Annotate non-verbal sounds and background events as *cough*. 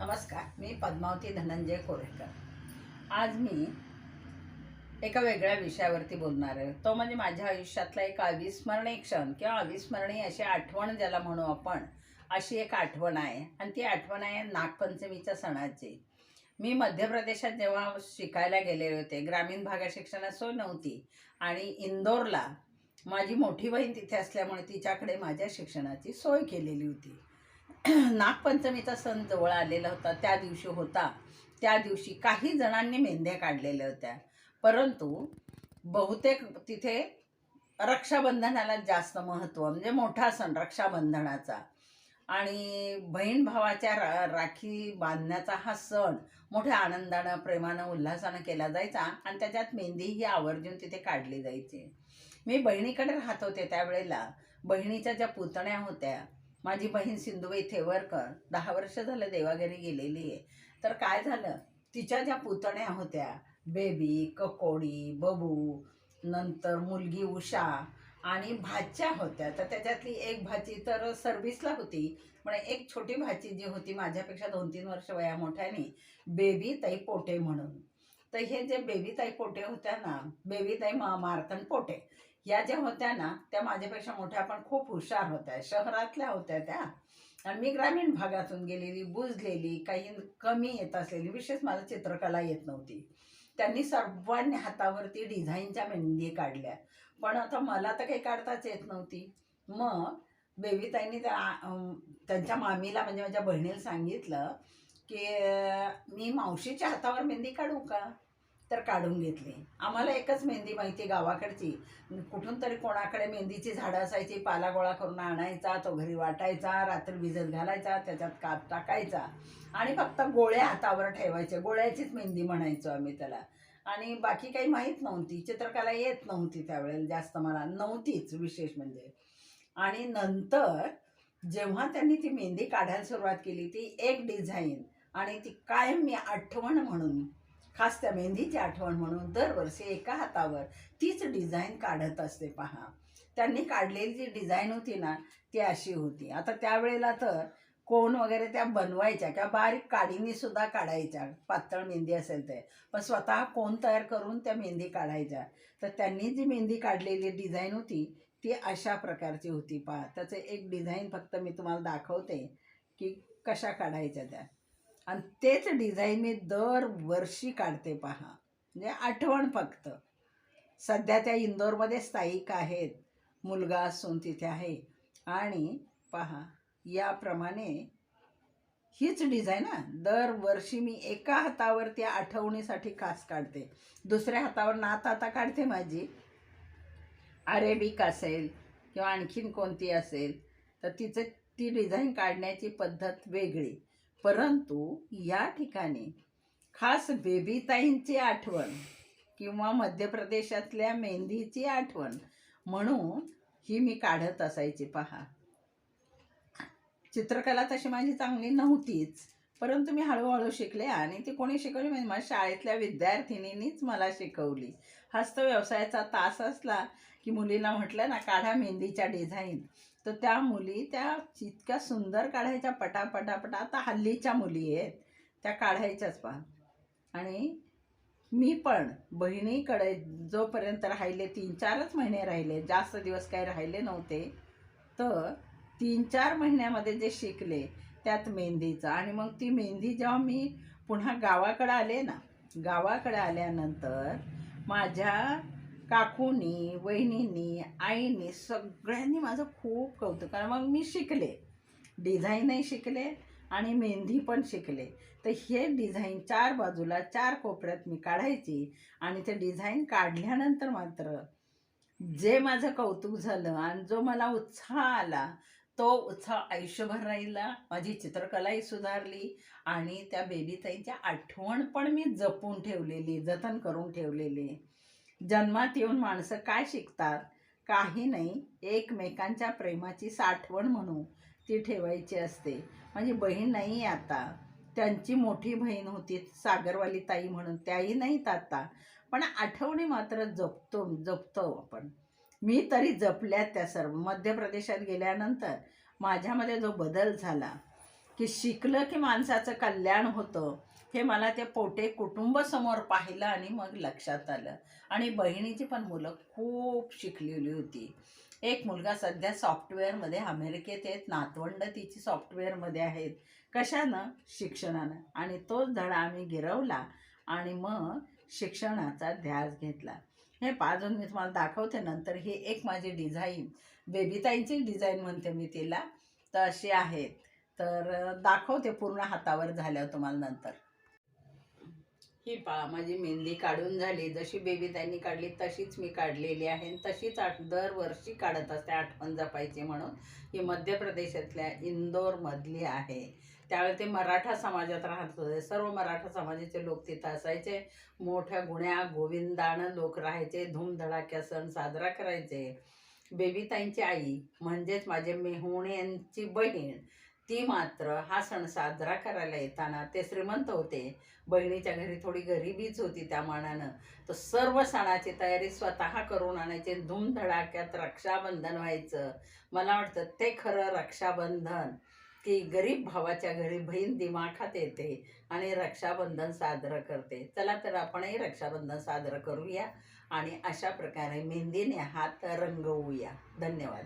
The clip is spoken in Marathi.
नमस्कार मी पद्मावती धनंजय कोरेकर. आज मी एका वेगळ्या विषयावरती बोलणार आहे. तो म्हणजे माझ्या आयुष्यातला एक अविस्मरणीय क्षण किंवा अविस्मरणीय अशी आठवण ज्याला म्हणू आपण अशी एक आठवण आहे. आणि ती आठवण आहे नागपंचमीच्या सणाची. मी मध्य प्रदेशात जेव्हा शिकायला गेलेले होते ग्रामीण भागात शिक्षणात सोय नव्हती. आणि इंदोरला माझी मोठी बहीण तिथे असल्यामुळे तिच्याकडे माझ्या शिक्षणाची सोय केलेली होती. *clears throat* नागपंचमीचा सण जवळ आलेला होता त्या दिवशी होता. त्या दिवशी काही जणांनी मेंढ्या काढलेल्या होत्या. परंतु बहुतेक तिथे रक्षाबंधनाला जास्त महत्त्व म्हणजे मोठा सण रक्षाबंधनाचा. आणि बहीण भावाच्या रा राखी बांधण्याचा हा सण मोठ्या आनंदानं प्रेमानं उल्हासानं केला जायचा आणि त्याच्यात मेहंदी ही आवर्जून तिथे काढली जायची. मी बहिणीकडे राहत होते त्यावेळेला. बहिणीच्या ज्या पुतण्या होत्या माझी बहीण सिंधुबाई थेवरकर दहा वर्ष झालं देवाघरी गेलेली आहे. तर काय झालं? तिच्या ज्या पुतण्या होत्या बेबी ककोडी बबू नंतर मुलगी उषा आणि भाच्या होत्या. तर त्याच्यातली एक भाची तर सर्व्हिसला होती पण एक छोटी भाची जी होती माझ्यापेक्षा दोन तीन वर्ष वया मोठ्याने बेबी ताई पोटे म्हणून. तर हे जे बेबी ताई पोटे होत्या ना बेबी ताई मा मारतन पोटे. या ज्या होत्या ना त्या माझ्यापेक्षा मोठ्या पण खूप हुशार होत्या. शहरातल्या होत्या त्या. आणि मी ग्रामीण भागातून गेलेली बुजलेली काही कमी येत असलेली विशेष मला चित्रकला येत नव्हती. त्यांनी सर्वांनी हातावरती डिझाईनच्या मेहंदी काढल्या. पण आता मला तर काही काढताच येत नव्हती. मग बेबीताईंनी त्या त्यांच्या मामीला म्हणजे माझ्या बहिणीला सांगितलं की मी मावशीच्या हातावर मेहंदी काढू का? तर काढून घेतली. आम्हाला एकच मेहंदी माहिती गावाकडची. कुठून तरी कोणाकडे मेहंदीची झाडं असायची पाला गोळा करून आणायचा तो घरी वाटायचा रात्री भिजत घालायचा त्याच्यात काप टाकायचा. आणि फक्त गोळ्या हातावर ठेवायच्या गोळ्याचीच मेहंदी म्हणायचो आम्ही त्याला. आणि बाकी काही माहीत नव्हती. चित्रकला येत नव्हती त्यावेळेला जास्त मला नव्हतीच विशेष म्हणजे. आणि नंतर जेव्हा त्यांनी ती मेहंदी काढायला सुरुवात केली ती एक डिझाईन आणि ती कायम मी आठवण म्हणून खास त्या मेहंदीची आठवण म्हणून दरवर्षी एका हातावर तीच डिझाईन काढत असते पहा. त्यांनी काढलेली जी डिझाईन होती ना ती अशी होती. आता त्यावेळेला तर कोण वगैरे त्या बनवायच्या किंवा बारीक काडीने सुद्धा काढायच्या पातळ मेहंदी असेल ते. पण स्वतः कोण तयार करून त्या मेहंदी काढायच्या? तर त्यांनी जी मेहंदी काढलेली डिझाईन होती ती अशा प्रकारची होती पहा. त्याचं एक डिझाईन फक्त मी तुम्हाला दाखवते की कशा काढायच्या त्या. आणि तेच डिझाईन मी दरवर्षी काढते पहा. म्हणजे आठवण फक्त. सध्या त्या इंदोरमध्ये स्थायिक आहेत. मुलगा असून तिथे आहे. आणि पहा याप्रमाणे हीच डिझाईन ना दरवर्षी मी एका हातावर त्या आठवणीसाठी खास काढते. दुसऱ्या हातावर नात आता काढते माझी. अरेबिक असेल किंवा आणखीन कोणती असेल तर तिचं ती डिझाईन काढण्याची पद्धत वेगळी. परंतु या ठिकाणी खास बेबीताईंची आठवण किंवा मध्य प्रदेशातल्या मेहंदीची आठवण म्हणून ही मी काढत असायची पहा. चित्रकला तशी माझी चांगली नव्हतीच परंतु मी हळूहळू शिकले आणि ती कोणी शिकवली म्हणजे माझ्या शाळेतल्या विद्यार्थिनीनीच मला शिकवली. हस्त व्यवसायाचा तास असला की मुलींना म्हटलं ना काढा मेहंदीच्या डिझाईन. तर त्या मुली त्या इतक्या सुंदर काढायच्या पटापटापटा. आता हल्लीच्या मुली आहेत त्या काढायच्याच पहा आणि मी पण बहिणीकडे जोपर्यंत राहिले तीन चारच महिने राहिले जास्त दिवस काही राहिले नव्हते तर तीन चार महिन्यामध्ये जे शिकले त्यात मेहंदीचं. आणि मग ती मेहंदी जेव्हा मी पुन्हा गावाकडे आले ना गावाकडे आल्यानंतर माझ्या काकूनी वहिनींनी आईनी सगळ्यांनी माझं खूप कौतुक कारण मग मी शिकले. डिझाईनही शिकले आणि मेहंदी पण शिकले. तर हे डिझाईन चार बाजूला चार कोपऱ्यात मी काढायची आणि ते डिझाईन काढल्यानंतर मात्र जे माझं कौतुक झालं आणि जो मला उत्साह आला तो उत्साह आयुष्यभर राहिला. माझी चित्रकलाही सुधारली आणि त्या बेबीताईंच्या आठवण पण मी जपून ठेवलेली जतन करून ठेवलेली. जन्मात येऊन माणसं काय शिकतात? काही नाही. एकमेकांच्या प्रेमाची साठवण म्हणून ती ठेवायची असते. माझी बहीण नाही आहे आता. त्यांची मोठी बहीण होती सागरवाली ताई म्हणून. त्याही नाहीत आता. पण आठवणी मात्र जपतो जपतो आपण. मी तरी जपल्यात त्या सर्व. मध्य प्रदेशात गेल्यानंतर माझ्यामध्ये जो बदल झाला की शिकलं की माणसाचं कल्याण होतं. हे मला ते पोटे कुटुंब समोर पाहिलं आणि मग लक्षात आलं. आणि बहिणीची पण मुलं खूप शिकलेली होती. एक मुलगा सध्या सॉफ्टवेअरमध्ये अमेरिकेत आहेत. नातवंड तिची सॉफ्टवेअरमध्ये आहेत. कशानं? शिक्षणानं. आणि तोच धडा आम्ही गिरवला आणि मग शिक्षणाचा ध्यास घेतला. हे पाजून मी तुम्हाला दाखवते. नंतर ही एक माझी डिझाईन. बेबीताईंची डिझाईन म्हणते मी तिला. तर अशी आहेत. तर दाखवते पूर्ण हातावर झाल्यावर तुम्हाला नंतर. ही पा माझी मेहंदी काढून झाली. जशी बेबी त्यांनी काढली तशीच मी काढलेली आहे. तशीच आठ दरवर्षी काढत असते आठवण जपायची म्हणून. ही मध्य प्रदेशातल्या इंदोरमधली आहे. त्यावेळी ते मराठा समाजात राहत होते. सर्व मराठा समाजाचे लोक तिथं असायचे. मोठ्या गुण्या गोविंदानं लोक राहायचे. धूमधडाक्या सण साजरा करायचे. बेबीताईंची आई म्हणजेच माझे मेहुण्यांची बहीण ती मात्र हा सण साजरा करायला येताना ते श्रीमंत होते. बहिणीच्या घरी थोडी गरिबीच होती त्या मानानं. तर सर्व सणाची तयारी स्वतः करून आणायचे धूमधडाक्यात रक्षाबंधन व्हायचं. मला वाटतं ते खरं रक्षाबंधन. की गरीब भावाच्या घरी बहीण दिमाखात येते आणि रक्षाबंधन साजरं करते. चला तर आपणही रक्षाबंधन साजरं करूया आणि अशा प्रकारे मेहंदीने हात रंगवूया. धन्यवाद.